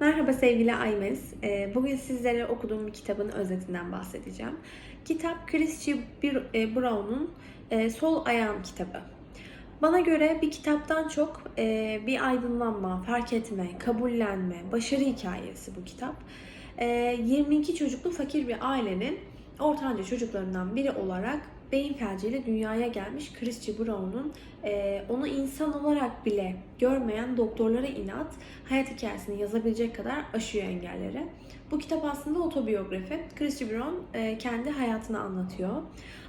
Merhaba sevgili Aymez. Ee, Bugün sizlere okuduğum bir kitabın özetinden bahsedeceğim. Kitap Christie Bir- e, Brown'un e, Sol Ayağım kitabı. Bana göre bir kitaptan çok e, bir aydınlanma, fark etme, kabullenme, başarı hikayesi bu kitap. E, 22 çocuklu fakir bir ailenin ortanca çocuklarından biri olarak beyin felciyle dünyaya gelmiş Christie Brown'un e, onu insan olarak bile görmeyen doktorlara inat hayat hikayesini yazabilecek kadar aşıyor engelleri. Bu kitap aslında otobiyografi. Christie Brown e, kendi hayatını anlatıyor.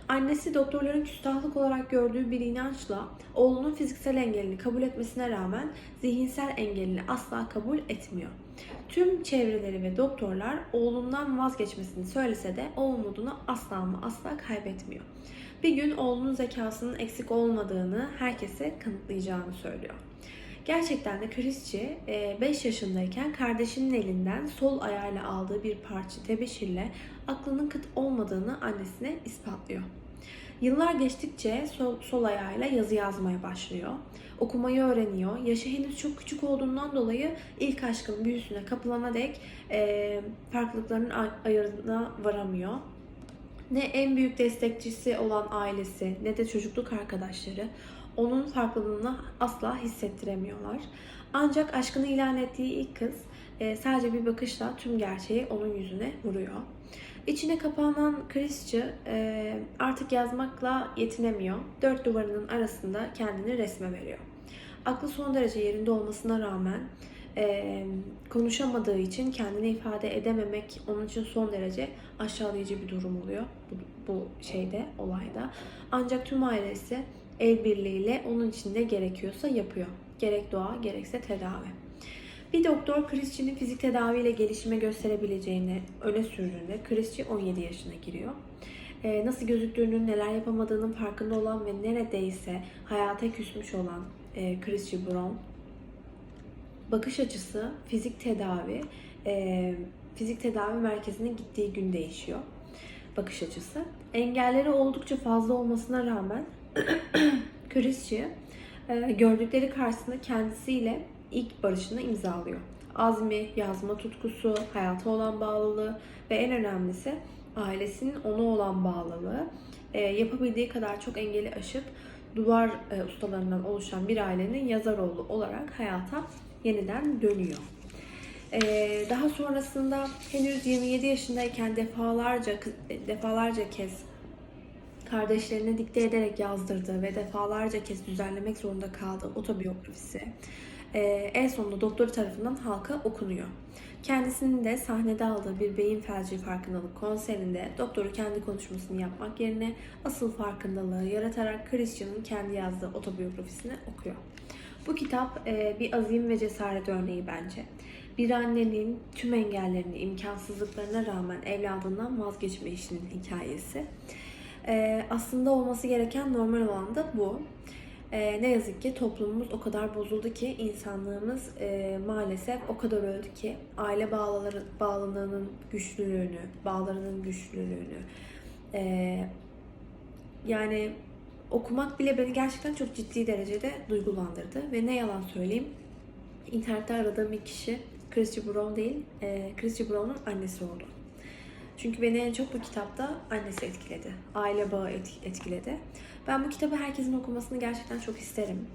Annesi doktorların küstahlık olarak gördüğü bir inançla oğlunun fiziksel engelini kabul etmesine rağmen zihinsel engelini asla kabul etmiyor. Tüm çevreleri ve doktorlar oğlundan vazgeçmesini söylese de o umudunu asla ama asla kaybetmiyor. Bir gün oğlunun zekasının eksik olmadığını herkese kanıtlayacağını söylüyor. Gerçekten de Christie 5 yaşındayken kardeşinin elinden sol ayağıyla aldığı bir parça tebeşirle aklının kıt olmadığını annesine ispatlıyor. Yıllar geçtikçe sol, sol ayağıyla yazı yazmaya başlıyor. Okumayı öğreniyor. Yaşı henüz çok küçük olduğundan dolayı ilk aşkın büyüsüne kapılana dek e, farklılıkların ay- ayarına varamıyor. Ne en büyük destekçisi olan ailesi ne de çocukluk arkadaşları onun farklılığını asla hissettiremiyorlar. Ancak aşkını ilan ettiği ilk kız e, sadece bir bakışla tüm gerçeği onun yüzüne vuruyor. İçine kapanan Christie e, artık yazmakla yetinemiyor. Dört duvarının arasında kendini resme veriyor. Aklı son derece yerinde olmasına rağmen e, konuşamadığı için kendini ifade edememek onun için son derece aşağılayıcı bir durum oluyor bu, bu şeyde, olayda. Ancak tüm ailesi el birliğiyle onun için ne gerekiyorsa yapıyor. Gerek doğa gerekse tedavi. Bir doktor Christie'nin fizik tedaviyle gelişime gösterebileceğini öne sürdüğünde Christie 17 yaşına giriyor. Ee, nasıl gözüktüğünün, neler yapamadığının farkında olan ve neredeyse hayata küsmüş olan e, Christie Brown bakış açısı fizik tedavi e, fizik tedavi merkezine gittiği gün değişiyor bakış açısı. Engelleri oldukça fazla olmasına rağmen Christie e, gördükleri karşısında kendisiyle ilk barışını imzalıyor. Azmi, yazma tutkusu, hayata olan bağlılığı ve en önemlisi ailesinin ona olan bağlılığı e, yapabildiği kadar çok engeli aşıp duvar e, ustalarından oluşan bir ailenin yazar oğlu olarak hayata yeniden dönüyor. Ee, daha sonrasında henüz 27 yaşındayken defalarca defalarca kez kardeşlerine dikte ederek yazdırdığı ve defalarca kez düzenlemek zorunda kaldığı otobiyografisi e, en sonunda doktoru tarafından halka okunuyor. Kendisinin de sahnede aldığı bir beyin felci farkındalık konserinde doktoru kendi konuşmasını yapmak yerine asıl farkındalığı yaratarak Christian'ın kendi yazdığı otobiyografisini okuyor. Bu kitap e, bir azim ve cesaret örneği bence. Bir annenin tüm engellerini, imkansızlıklarına rağmen evladından vazgeçme işinin hikayesi. E, aslında olması gereken normal olan da bu. E, ne yazık ki toplumumuz o kadar bozuldu ki insanlığımız e, maalesef o kadar öldü ki aile bağları, bağlılığının güçlülüğünü, bağlarının güçlülüğünü, e, yani okumak bile beni gerçekten çok ciddi derecede duygulandırdı. Ve ne yalan söyleyeyim, internette aradığım ilk kişi Christy Brown değil, e, Christy Brown'un annesi oldu. Çünkü beni en çok bu kitapta annesi etkiledi. Aile bağı et- etkiledi. Ben bu kitabı herkesin okumasını gerçekten çok isterim.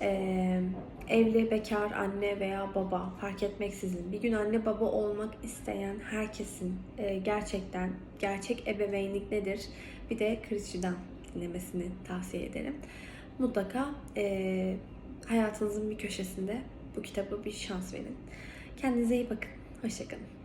Ee, evli, bekar, anne veya baba fark etmeksizin bir gün anne baba olmak isteyen herkesin e, gerçekten gerçek ebeveynlik nedir bir de Christy'den dinlemesini tavsiye ederim. Mutlaka e, hayatınızın bir köşesinde bu kitabı bir şans verin. Kendinize iyi bakın. Hoşçakalın.